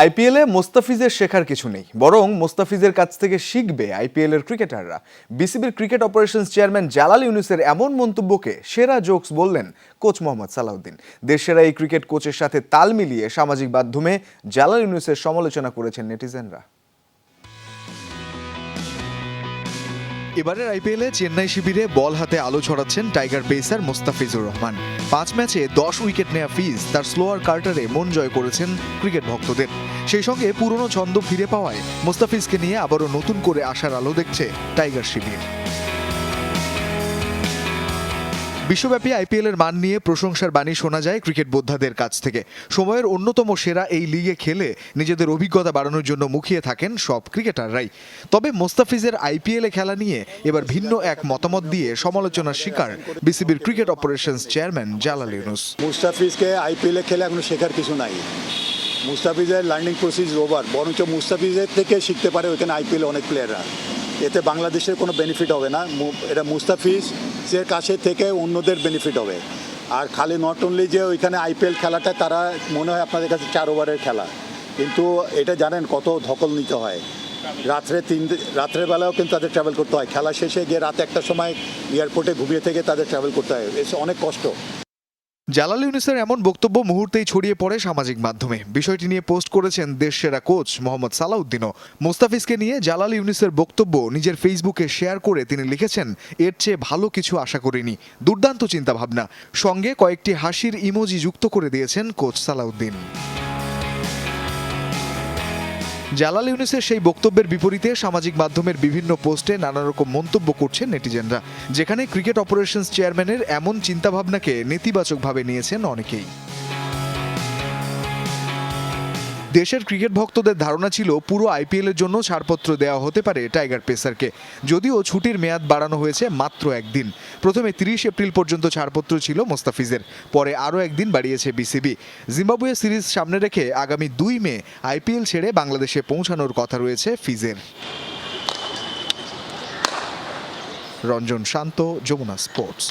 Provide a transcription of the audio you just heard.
আইপিএলে মোস্তাফিজের শেখার কিছু নেই, বরং মোস্তাফিজের কাছ থেকে শিখবে আইপিএলের ক্রিকেটাররা। বিসিবির ক্রিকেট অপারেশনস চেয়ারম্যান জালাল ইউনুসের এমন মন্তব্যকে সেরা জোকস বললেন কোচ মোহাম্মদ সালাউদ্দিন। দেশেরা এই ক্রিকেট কোচের সাথে তাল মিলিয়ে সামাজিক মাধ্যমে জালাল ইউনুসের সমালোচনা করেছেন নেটিজেনরা। এবারের আইপিএলে চেন্নাই শিবিরে বল হাতে আলো ছড়াচ্ছেন টাইগার পেসার মোস্তাফিজুর রহমান। পাঁচ ম্যাচে দশ উইকেট নেয়া ফিজ, তার স্লোয়ার কার্টারে মন জয় করেছেন ক্রিকেট ভক্তদের। সেই সঙ্গে পুরনো ছন্দ ফিরে পাওয়ায় মোস্তাফিজকে নিয়ে আবারও নতুন করে আসার আলো দেখছে টাইগার শিবির। বিশ্বব্যাপী আইপিএল এর মান নিয়ে প্রশংসার বাণী শোনা যায় ক্রিকেট বোদ্ধাদের কাছ থেকে। সময়ের অন্যতম সেরা এই লিগে খেলে নিজেদের অভিজ্ঞতা বাড়ানোর জন্য মুখিয়ে থাকেন সব ক্রিকেটাররাই। তবে মোস্তাফিজের আইপিএলে খেলা নিয়ে এবার ভিন্ন এক মতামত দিয়ে সমালোচনার শিকার বিসিবির cricket operations chairman Jalal Yunus. মুস্তাফিজকে আইপিএলে খেলে এখনও শেখার কিছু নাই। মুস্তাফিজের লার্নিং প্রসেস ওভার বরঞ্চ মুস্তাফিজের থেকে শিখতে পারে ওইখানে আইপিএল অনেক প্লেয়াররা এতে বাংলাদেশের কোনো বেনিফিট হবে না। এটা মুস্তাফিজের কাছে থেকে অন্যদের বেনিফিট হবে। আর খালি নট অনলি যে ওইখানে আইপিএল খেলাটা, তারা মনে হয় আপনাদের কাছে চার ওভারের খেলা। কিন্তু এটা জানেন কত ধকল নিতে হয়। রাত্রে তিন, রাত্রের বেলাও কিন্তু তাদের ট্রাভেল করতে হয়। খেলা শেষে গিয়ে রাত একটার সময় এয়ারপোর্টে ঘুমিয়ে থেকে তাদের ট্রাভেল করতে হয়। এসে, অনেক কষ্ট। জালাল ইউনিসের এমন বক্তব্য মুহূর্তেই ছড়িয়ে পড়ে সামাজিক মাধ্যমে। বিষয়টি নিয়ে পোস্ট করেছেন দেশ সেরা কোচ মোহাম্মদ সালাউদ্দিনও। মোস্তাফিজকে নিয়ে জালাল ইউনিসের বক্তব্য নিজের ফেসবুকে শেয়ার করে তিনি লিখেছেন, এর চেয়ে ভালো কিছু আশা করিনি। দুর্দান্ত চিন্তাভাবনা। সঙ্গে কয়েকটি হাসির ইমোজি যুক্ত করে দিয়েছেন কোচ সালাউদ্দিন। জালাল ইউনুসের সেই বক্তব্যের বিপরীতে সামাজিক মাধ্যমের বিভিন্ন পোস্টে নানা রকম মন্তব্য করছেন নেটিজেনরা, যেখানে ক্রিকেট অপারেশনস চেয়ারম্যানের এমন চিন্তাভাবনাকে নেতিবাচকভাবে নিয়েছেন অনেকেই। দেশের ক্রিকেট ভক্তদের ধারণা ছিল পুরো আইপিএল এর জন্য ছাড়পত্র দেওয়া হতে পারে টাইগার পেসারকে যদিও ছুটির মেয়াদ বাড়ানো হয়েছে মাত্র একদিন। প্রথমে তিরিশ এপ্রিল পর্যন্ত ছাড়পত্র ছিল মোস্তাফিজের। পরে আরও একদিন বাড়িয়েছে বিসিবি জিম্বাবুয়ে সিরিজ সামনে রেখে আগামী দুই মে আইপিএল ছেড়ে বাংলাদেশে পৌঁছানোর কথা রয়েছে ফিজের। রঞ্জন শান্ত, যমুনা স্পোর্টস।